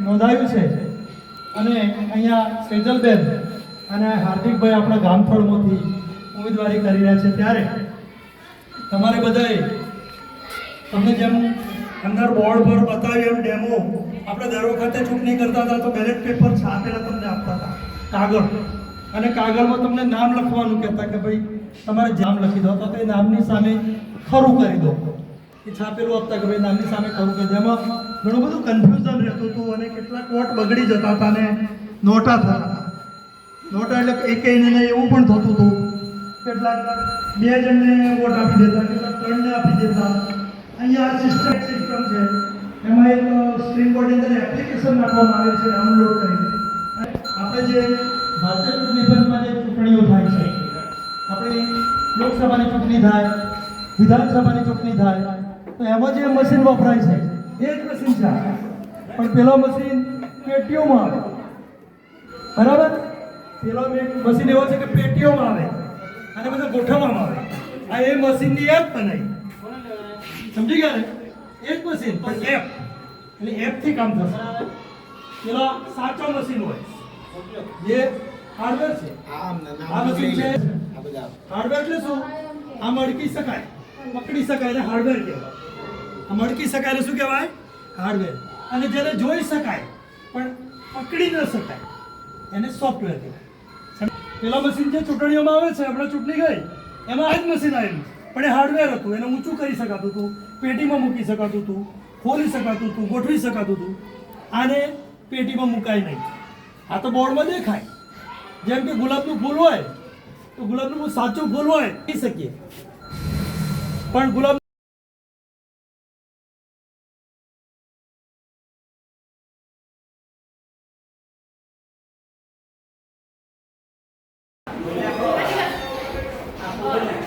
નોંધાયું છે. અને અહીંયા સેજલબેન અને હાર્દિકભાઈ આપણા ગામફળમાંથી ઉમેદવારી કરી રહ્યા છે ત્યારે તમારે બધાએ તમને જેમ અંદર બોર્ડ પર બતાવ્યું એમ ડેમો આપણે દર વખતે ચૂંટણી કરતા હતા તો બેલેટ પેપર છાપેલા તમને આપતા હતા, કાગળ. અને કાગળમાં તમને નામ લખવાનું કહેતા કે ભાઈ, તમારે જામ લખી દો, તો તે નામની સામે ખરું કરી દો. એ છાપેલું આપતા કે ભાઈ, નામની સામે ખરું કરી દો. એમાં ઘણું બધું કન્ફ્યુઝન રહેતું હતું અને કેટલાક વોટ બગડી જતા હતા અને નોટા થતા હતા. નોટા એટલે એક નહીં એવું પણ થતું હતું. કેટલાક બે જણને વોટ આપી દેતા, કેટલાક ત્રણને આપી દેતા. અહીંયા સિસ્ટમ સિસ્ટમ છે. એમાં એક સ્ક્રીન બોર્ડની અંદર એપ્લિકેશન નાખવામાં આવે છે ડાઉનલોડ કરીને. આપણે જે ભારતીય ચૂંટણી પંચમાં જે ચૂંટણીઓ થાય છે, આપણી લોકસભાની ચૂંટણી થાય, વિધાનસભાની ચૂંટણી થાય, તો એમાં જે મશીન વપરાય છે, એ જ મશીન છે. પણ પેલો મશીન પેટીઓમાં આવે. બરાબર? પેલો મશીન એવો છે કે પેટીઓમાં આવે અને બધા ગોઠવવામાં આવે આ એ મશીનની એપ બનાવી સમજી ગયા ને? એ જ મશીન પણ એપ એટલે એપથી કામ થશે. પેલા સાચો મશીન હોય. જે હાર્ડવેર છે. આ મશીન છે. હાર્ડવેર એટલે શું? આ મડકી શકાય. પકડી શકાય એને હાર્ડવેર કહેવાય. આ મડકી શકાય એટલે શું કહેવાય? હાર્ડવેર અને જેને જોઈ શકાય પણ પકડી ન શકાય. એને સોફ્ટવેર કહેવાય. પેલા મશીન જે ચૂંટણીઓમાં આવે છે, હમણાં ચૂંટણી ગઈ, એમાં આ જ મશીન આવ્યું પણ એ હાર્ડવેર હતું, એને ઊંચું કરી શકાતું હતું, પેટીમાં મૂકી શકાતું હતું, ખોલી શકાતું હતું, ગોઠવી શકાતું હતું. આને પેટીમાં મુકાય નહીં. આ તો બોર્ડમાં દેખાય. જેમ કે ગુલાબનું ફૂલ હોય, તો ગુલાબનું સાચું ફૂલ હોય કહી શકીએ. પણ ગુલાબ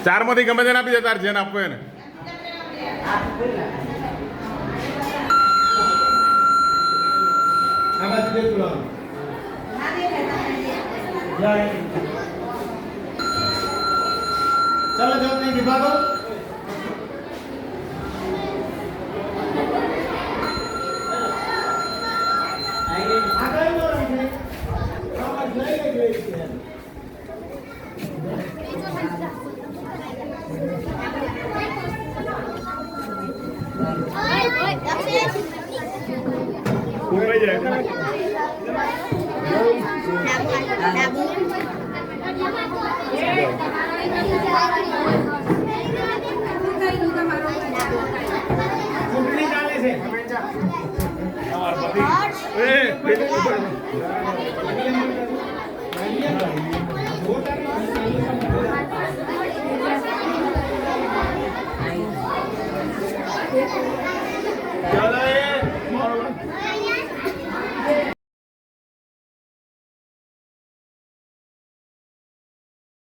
ચારમાંથી ગમે તેને આપી દે તાર જેને આપવું એને. ચલો જો નહીં વિભાગો આગળ નો રાખે આવાજ લઈ ગઈ છે ઉભરાઈ જાય ચૂંટણી ચાલે છે એ પેલી ઉપર. ચાલો એ. આવજો. જે તમે જેને નીચે જોવો છો તમે ચૂપચાપ બેસજો. તો હા આ તારીખ અને એના જે જનરેટ થયેલા જે ડેટા છે એ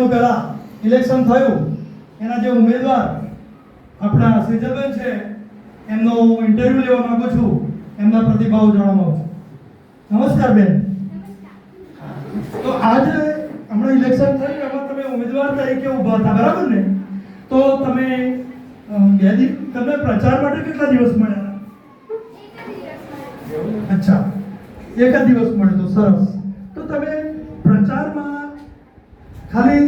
ક્ષણો પહેલા ઇલેક્શન થયું એના જે ઉમેદવાર આપણા સેજલબેન છે એમનો હું ઇન્ટરવ્યુ લેવા માંગુ છું એમના પ્રતિભાવ જાણવા માંગુ છું. નમસ્કાર બેન. તો આજે હમણાં ઇલેક્શન થયું એમાં તમે ઉમેદવાર તરીકે ઊભા હતા બરાબર ને? તો તમે બે દિવસ તમને પ્રચાર માટે કેટલા દિવસ મળ્યા. અચ્છા એક જ દિવસ મળ્યો તો સરસ તો તમે પ્રચારમાં ખાલી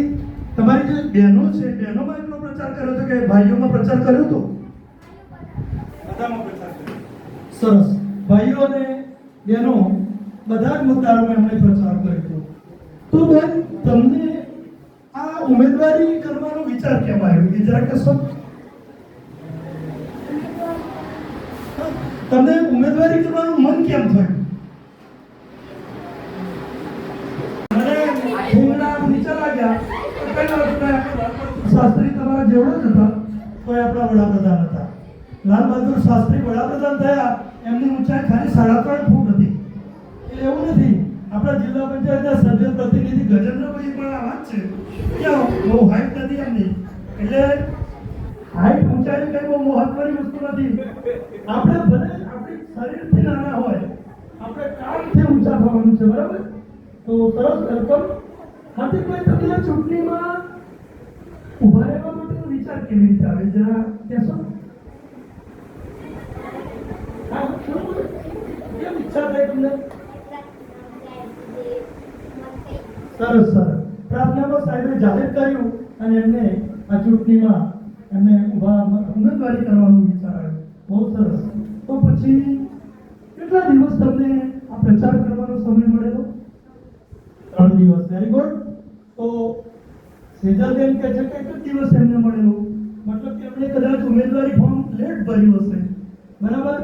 તમારી જે બહેનો છે બહેનોમાં એટલો પ્રચાર કર્યો હતો કે ભાઈઓમાં પ્રચાર કર્યો હતો બધામાં પ્રચાર કર્યો. સરસ. ભાઈઓ અને બહેનો બધા જ મુદ્દાઓમાં એમણે પ્રચાર કર્યો હતો. તો બેન તમને આ ઉમેદવારી કરવાનો વિચાર કેમ આવ્યો? એ જરા કહેશો તમને ઉમેદવારી કરવાનું મન કેમ થયું મને શાસ્ત્રી તમારા જેવડા જ હતા તો આપણા વડાપ્રધાન હતા. લાલ બહાદુર શાસ્ત્રી વડાપ્રધાન થયા, એમની ઊંચાઈ ખાલી સાડા ત્રણ ફૂટ હતી. એટલે એવું નથી, આપણા જિલ્લા પંચાયતના સભ્ય પ્રતિનિધિ ગજેન્દ્રભાઈ પણ આ વાત છે ક્યાં બહુ હાઈટ નથી એમની. એટલે હાઈટ ઊંચાઈ કઈ બહુ મહત્વની વસ્તુ નથી. આપણે ભલે આપણી શરીરથી નાના હોય, આપણે કામથી ઊંચા થવાનું છે, બરાબર? તો સરસ વેલકમ હાર્દિકભાઈ તમને ચૂંટણીમાં ઊભા રહેવા માટેનો વિચાર કેવી રીતે આવે? જરા કહેશો કેમ ઈચ્છા થાય તમને? સરસ સરસ. પ્રાર્થનામાં સાહેબે જાહેર કર્યું અને એમને આ ચૂંટણીમાં એમને ઊભા ઉમેદવારી કરવાનો વિચાર આવ્યો. બહુ સરસ. તો પછી કેટલા દિવસ તમને આ પ્રચાર કરવાનો સમય મળેલો? ત્રણ દિવસ. વેરી ગુડ તો સેજલબેન કહે છે કે એક દિવસ એમને મળેલો. મતલબ કે એમણે કદાચ ઉમેદવારી ફોર્મ લેટ ભર્યું હશે. બરાબર?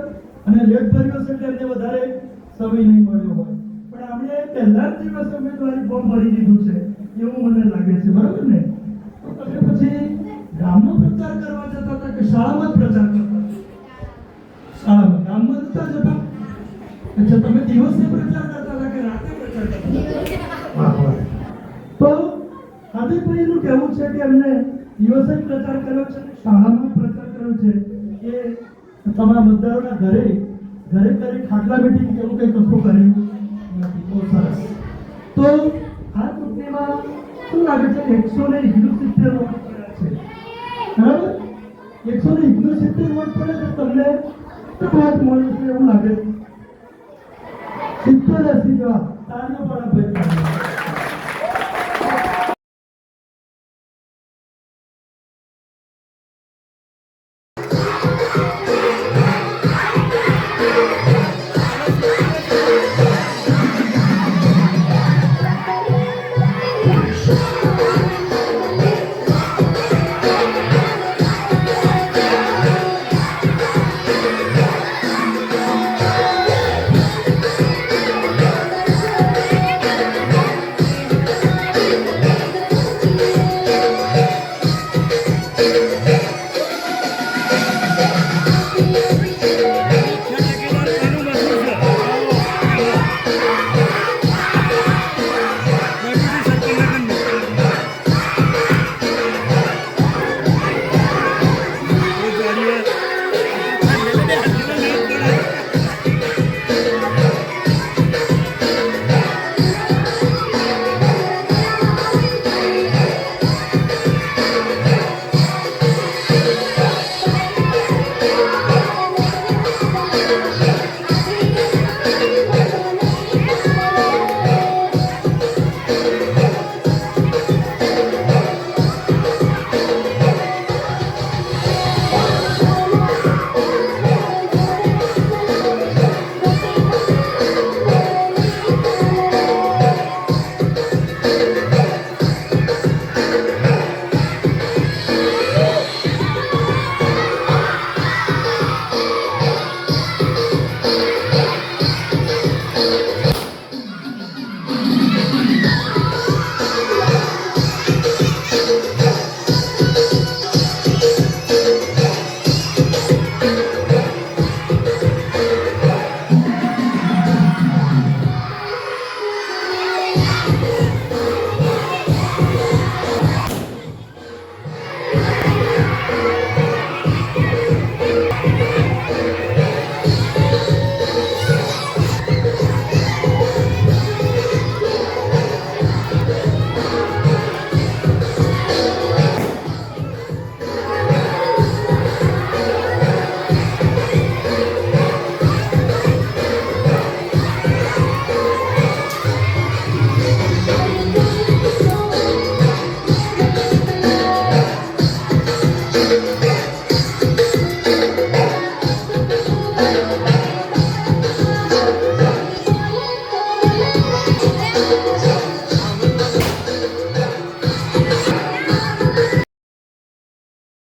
અને લેટ ભર્યું હશે એટલે એમને વધારે સમય નહીં મળ્યો હોય. પણ આપણે પહેલા જ દિવસે ઉમેદવારી ફોર્મ ભરી દીધું છે. એવું મને લાગે છે. બરાબર ને? તો તમે પછી ગામમાં પ્રચાર કરવા જતા હતા કે શાળામાં જ પ્રચાર કરતા શાળામાં. ગામમાં જતા જતા અચ્છા, તમે દિવસે પ્રચાર કરતા હતા કે રાતે પ્રચાર કરતા વાહ તો હાર્દિકભાઈનું કહેવું છે કે એમને દિવસે પ્રચાર કર્યો છે, શાળામાં પ્રચાર કર્યો છે કે તમારા મતદારોના ઘરે ઘરે ઘરે ખાટલા મીટિંગ એવું કંઈ કશું કર્યું નથી. બહુ સરસ. તો આ ચૂંટણીમાં શું લાગે છે એકસો ને સિત્તેર વોટ પડ્યા છે? બરાબર? એકસો ને સિત્તેર વોટ પડે તો તમને કેટલો વોટ મળે છે, એવું લાગે. સિત્તેર એસી જેવા તારીઓ પણ